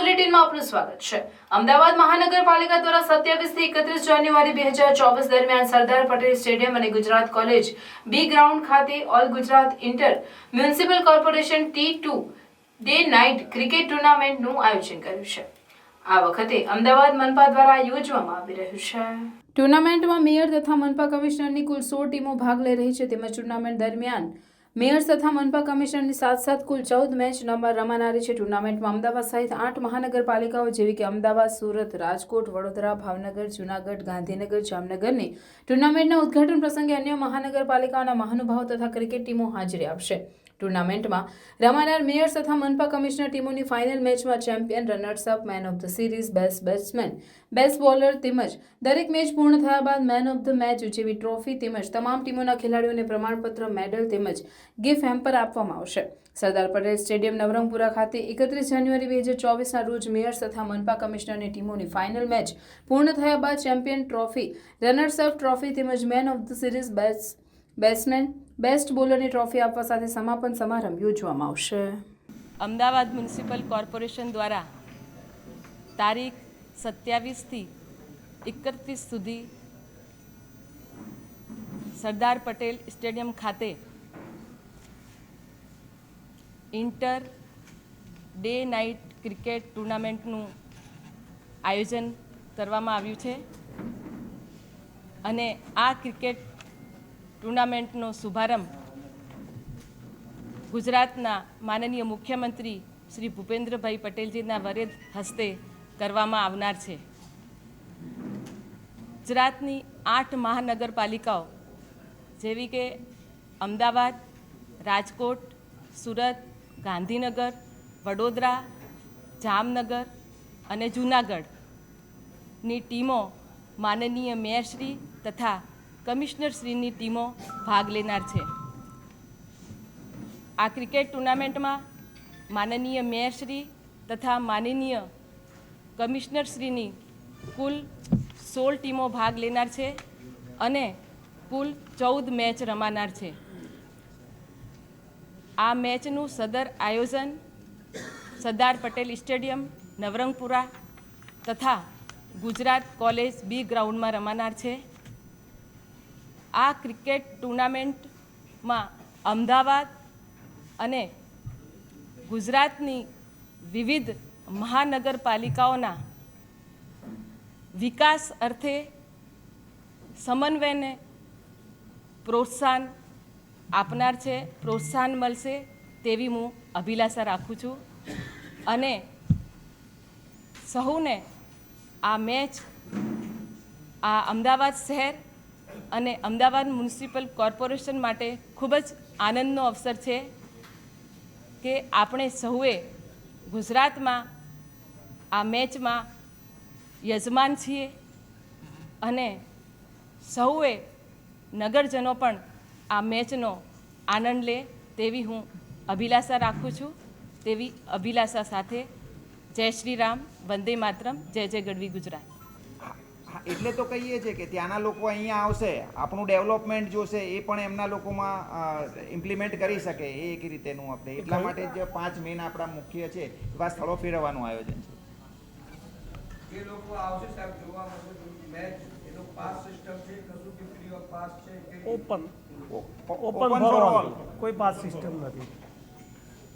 બુલેટિનમાં આપનું સ્વાગત છે. અમદાવાદ મહાનગરપાલિકા દ્વારા સત્યાવીસથી એકત્રીસ જાન્યુઆરી બે હજાર ચોવીસ દરમિયાન સરદાર પટેલ સ્ટેડિયમ અને ગુજરાત કોલેજ, બી ગ્રાઉન્ડ ખાતે all Gujarat inter municipal corporation T two day night cricket ટુર્નામેન્ટનું આયોજન કર્યું છે. આ વખતે અમદાવાદ મનપા દ્વારા યોજવામાં આવી રહ્યું છે. ટુર્નામેન્ટમાં મેયર તથા મનપા કમિશનરની કુલ સોળ ટીમો ભાગ લઈ રહી છે. તેમજ ટુર્નામેન્ટ દરમિયાન મેયર્સ તથા મનપા કમિશનરની સાત સાત કુલ ચૌદ મેચ નંબર રમાનારી છે. ટુર્નામેન્ટમાં અમદાવાદ સહિત આઠ મહાનગરપાલિકાઓ જેવી કે અમદાવાદ, સુરત, રાજકોટ, વડોદરા, ભાવનગર, જૂનાગઢ, ગાંધીનગર, જામનગરની ટુર્નામેન્ટના ઉદ્ઘાટન પ્રસંગે અન્ય મહાનગરપાલિકાઓના મહાનુભાવો તથા ક્રિકેટ ટીમો હાજરી આપશે. ટુર્નામેન્ટમાં રમાનાર મેયર્સ તથા મનપા કમિશનર ટીમોની ફાઇનલ મેચમાં champion runners up man of the series best batsman, best bowler તેમજ દરેક મેચ પૂર્ણ થયા બાદ મેન ઓફ ધ મેચ જેવી ટ્રોફી તેમજ તમામ ટીમોના ખેલાડીઓને પ્રમાણપત્ર, મેડલ તેમજ ગિફ્ટ હેમ્પર આપવામાં આવશે. સરદાર પટેલ સ્ટેડિયમ નવરંગપુરા ખાતે એકત્રીસ જાન્યુઆરી બે હજાર ચોવીસના રોજ મેયર્સ તથા મનપા કમિશનરની ટીમોની ફાઇનલ મેચ પૂર્ણ થયા બાદ champion trophy, runners up trophy તેમજ man of the series best batsman best બોલરની ટ્રોફી આપવા સાથે સમાપન સમારંભ યોજવામાં આવશે. અમદાવાદ મ્યુનિસિપલ કોર્પોરેશન દ્વારા તારીખ સત્યાવીસથી એકત્રીસ સુધી સરદાર પટેલ સ્ટેડિયમ ખાતે ઇન્ટર ડે નાઇટ ક્રિકેટ ટુર્નામેન્ટનું આયોજન કરવામાં આવ્યું છે. અને આ ક્રિકેટ ટુર્નામેન્ટનો શુભારંભ ગુજરાતના માનનીય મુખ્યમંત્રી શ્રી ભૂપેન્દ્રભાઈ પટેલજીના વરેદ હસ્તે કરવામાં આવનાર છે. ગુજરાતની આઠ મહાનગરપાલિકાઓ જેવી કે અમદાવાદ, રાજકોટ, સુરત, ગાંધીનગર, વડોદરા, જામનગર અને જૂનાગઢની ટીમો માનનીય મેયરશ્રી તથા કમિશનરશ્રીની ટીમો ભાગ લેનાર છે. આ ક્રિકેટ ટુર્નામેન્ટમાં માનનીય મેયરશ્રી તથા માનનીય કમિશનરશ્રીની કુલ સોળ ટીમો ભાગ લેનાર છે અને કુલ ચૌદ મેચ રમાનાર છે. આ મેચનું સદર આયોજન સરદાર પટેલ સ્ટેડિયમ, નવરંગપુરા તથા ગુજરાત કોલેજ બી ગ્રાઉન્ડમાં રમાનાર છે. આ ક્રિકેટ ટુર્નામેન્ટમાં અમદાવાદ અને ગુજરાતની વિવિધ મહાનગરપાલિકાઓના વિકાસ અર્થે સમન્વયને પ્રોત્સાહન આપનાર છે, પ્રોત્સાહન મળશે તેવી હું અભિલાષા રાખું છું. અને સહુને આ મેચ, આ અમદાવાદ શહેર અને અમદાવાદ મ્યુનિસિપલ કોર્પોરેશન માટે ખૂબ જ આનંદનો અવસર છે કે આપણે સૌએ ગુજરાતમાં આ મેચમાં યજમાન છીએ અને સૌએ નગરજનો પણ આ મેચનો આનંદ લે તેવી હું અભિલાષા રાખું છું. તેવી અભિલાષા સાથે જય શ્રી રામ, વંદે માતરમ, જય જય ગઢવી ગુજરાત. એટલે તો કહીએ છીએ કે ત્યાંના લોકો અહીંયા આવશે આપણું ડેવલપમેન્ટ જોશે એ પણ એમના લોકોમાં ઇમ્પ્લિમેન્ટ કરી શકે એ એક રીતેનું આપણે. એટલા માટે જે પાંચ મેન આપણા મુખ્ય છે એવા સ્થળો ફેરવવાનું આયોજન છે. એ લોકો આવશે સાહેબ જોવા મેચ એનો પાસ સિસ્ટમ છે કશું કે ફ્રી ઓફ પાસ છે ઓપન ઓપન ફોર ઓલ કોઈ પાસ સિસ્ટમ નથી.